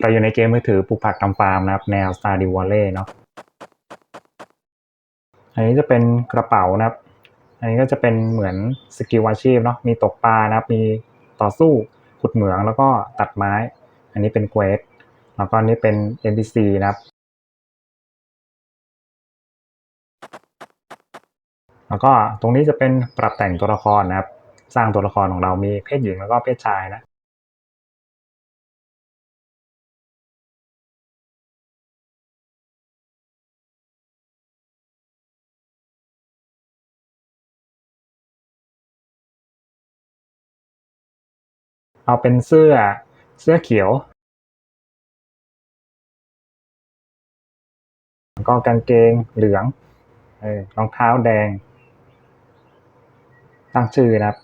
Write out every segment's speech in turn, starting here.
เราอยู่ในเกมมือถือปลูกผักทำฟาร์มนะครับ แนว Stardew Valley เนาะอันนี้จะเป็นกระเป๋านะครับ อันนี้ก็จะเป็นเหมือนสกิลอาชีพเนาะมีตกปลานะครับ มีต่อสู้ขุดเหมืองแล้วก็ตัดไม้ อันนี้เป็นเควสแล้วก็อันนี้เป็น NPC นะครับ แล้วก็ตรงนี้จะเป็นปรับแต่งตัวละครนะครับ สร้างตัวละครของเรามีเพศหญิงแล้วก็เพศชายนะ เอาเป็นเสื้อ เสื้อเขียว ก็กางเกงเหลือง เออรองเท้าแดง ตั้งชื่อนะครับ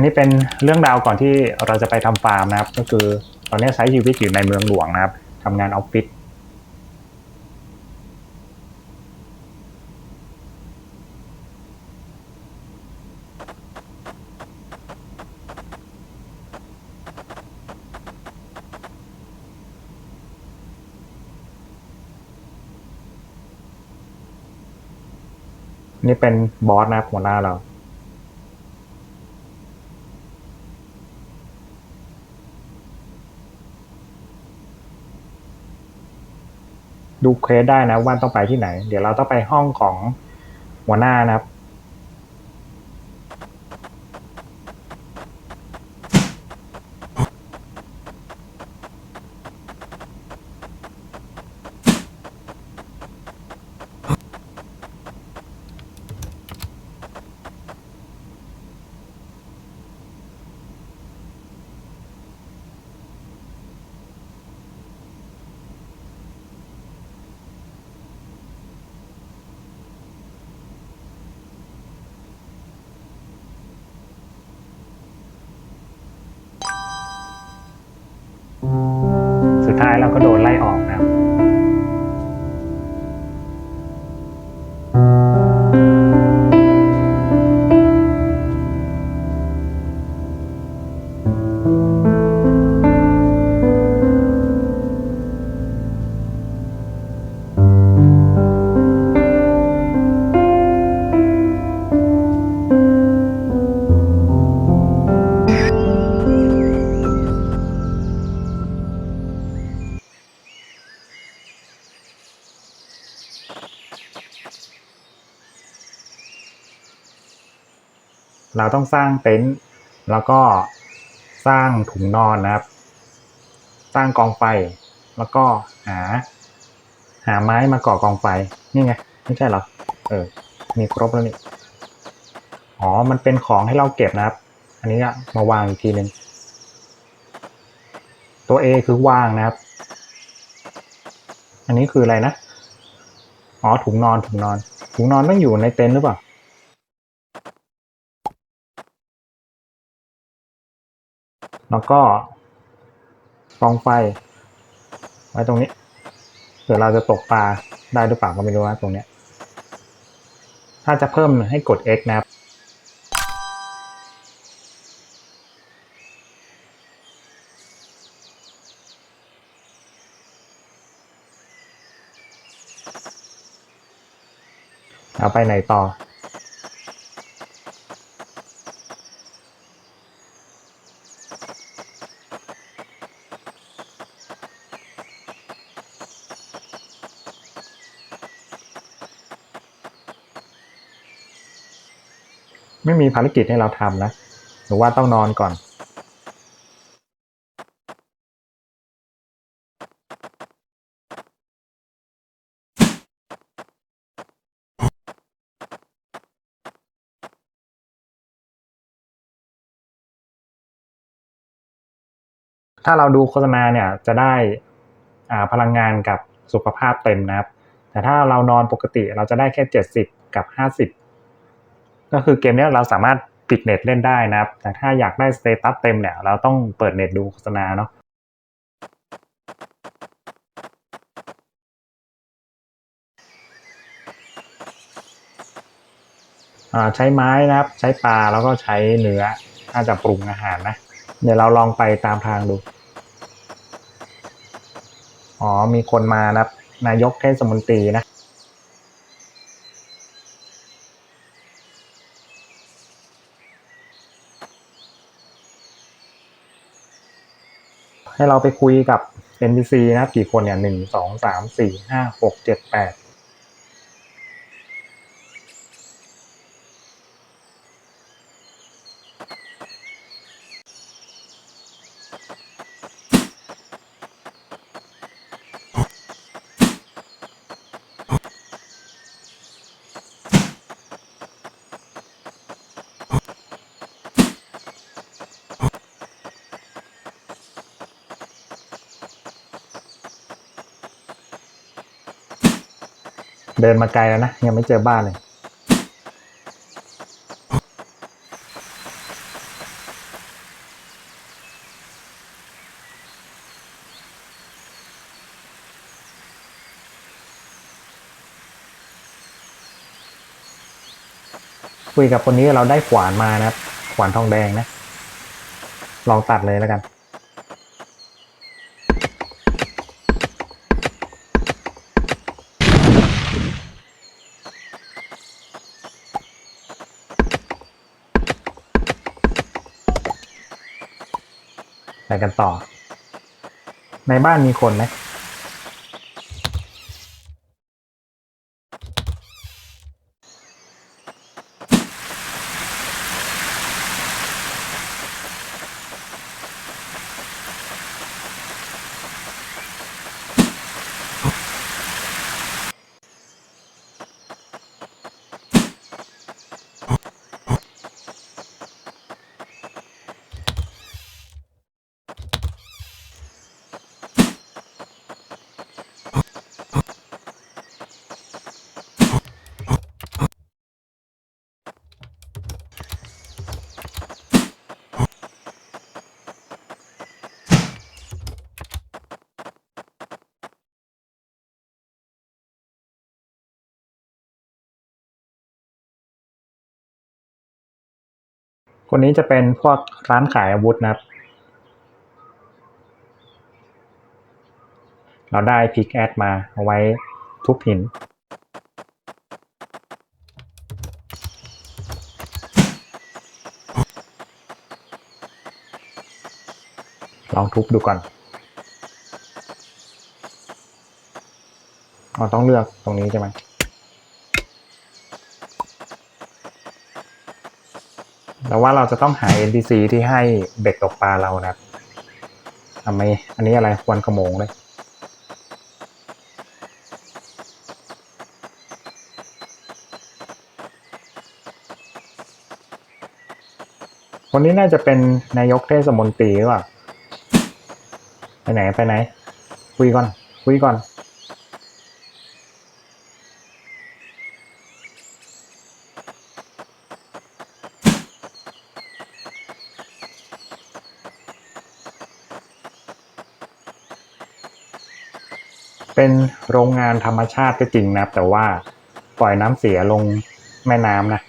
นนี้เป็นเรื่องราวก่อนที่เราจะไปทำฟาร์มนะครับ ก็คือตอนนี้ใช้ชีวิตอยู่ในเมืองหลวงนะครับทำงานออฟฟิศนี่เป็นบอสนะครับหัวหน้าเรา ดูเควสได้นะว่าต้องไปที่ไหน เดี๋ยวเราต้องไปห้องของหัวหน้านะครับ ท้ายเราก็โดนไล่ออก เราต้องสร้างเต็นท์แล้วก็สร้างถุงนอนนะครับ สร้างกองไฟ แล้วก็หา หาไม้มาก่อกองไฟ นี่ไง ไม่ใช่เหรอ เออ มีครบแล้วนี่ อ๋อ มันเป็นของให้เราเก็บนะครับ อันนี้อะมาวางอีกทีหนึ่งตัว A คือวางนะครับ อันนี้คืออะไรนะ อ๋อ ถุงนอน ถุงนอน ถุงนอนต้องอยู่ในเต็นท์หรือเปล่า แล้วก็กองไฟ ไว้ตรงนี้เดี๋ยวเราจะตกปลาได้หรือเปล่าก็ไม่รู้นะตรงเนี้ย ถ้าจะเพิ่มให้กด X นะครับเอาไปไหนต่อ ไม่มีภารกิจให้เราทำนะหรือว่าต้องนอนก่อนถ้าเราดูโฆษณาเนี่ยจะได้อ่าพลังงานกับสุขภาพเต็มนะครับ แต่ถ้าเรานอนปกติเราจะได้แค่เจ็ดสิบกับห้าสิบ ก็คือเกมนี้เราสามารถปิดเน็ตเล่นได้นะครับ แต่ถ้าอยากได้สเตตัสเต็มเนี่ย เราต้องเปิดเน็ตดูโฆษณาเนาะอ่าใช้ไม้นะครับ ใช้ปลาแล้วก็ใช้เนื้อถ้าจะปรุงอาหารนะ เดี๋ยวเราลองไปตามทางดู อ๋อ มีคนมานะครับ นายกเทศมนตรีนะ ให้เราไปคุยกับ NPC นะครับกี่คนเนี่ยหนึ่งสองสามสี่ห้าหกเจ็ดแปด เดินมาไกลแล้วนะ ยังไม่เจอบ้านเลย คุยกับคนนี้เราได้ขวานมานะครับ ขวานทองแดงนะ ลองตัดเลยแล้วกัน ไปกันต่อ ในบ้านมีคนไหม คนนี้จะเป็นพวกร้านขายอาวุธนะครับ เราได้พิกแอดมาเอาไว้ทุบหิน ลองทุบดูก่อนเราต้องเลือกตรงนี้ใช่ไหม แล้วว่าเราจะต้องหา NPC ที่ให้เบ็ดตกปลาเรานะครับทำไมอันนี้อะไรควนขโมงเลยคนนี้น่าจะเป็นนายกเทศมนตรีหรือเปล่า ไปไหน ไปไหน คุยก่อน คุยก่อน เป็นโรงงานธรรมชาติก็จริงนะแต่ว่าปล่อยน้ำเสียลงแม่น้ำนะ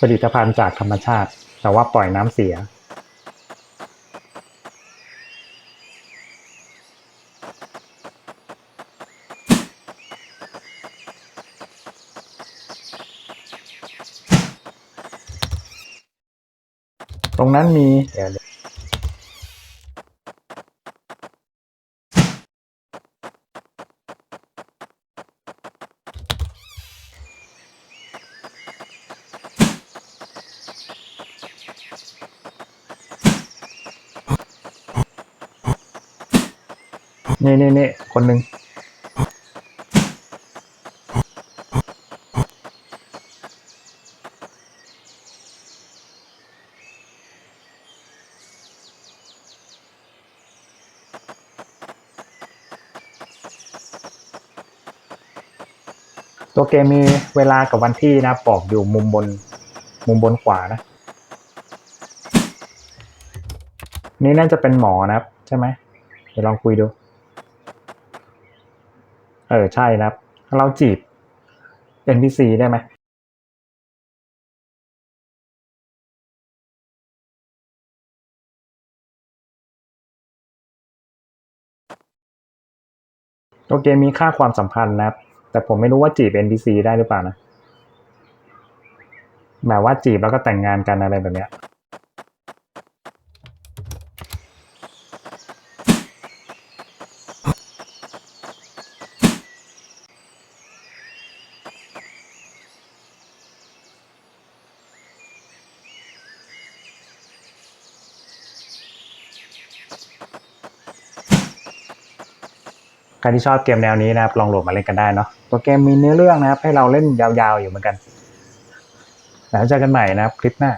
ผลิตภัณฑ์จากธรรมชาติ แต่ว่าปล่อยน้ำเสีย นั้นมีเดี๋ยวนี่นี่นี่คนหนึ่ง ตัวเกมมีเวลากับวันที่นะบอกอยู่มุมบน มุมบนขวานะ นี่น่าจะเป็นหมอนะครับ ใช่ไหมเดี๋ยวลองคุยดู เออ ใช่นะครับ เราจีบ NPC ได้ไหมตัวเกมมีค่าความสัมพันธ์นะครับ แต่ผมไม่รู้ว่าจีบ NPC ได้หรือเปล่านะแบบว่าจีบแล้วก็แต่งงานกันอะไรแบบเนี้ยใครที่ชอบเกมแนวนี้นะครับ ลองโหลดมาเล่นกันได้เนาะ ตัวเกมมีเนื้อเรื่องนะครับ ให้เราเล่นยาวๆอยู่เหมือนกันแล้วเจอกันใหม่นะครับคลิปหน้า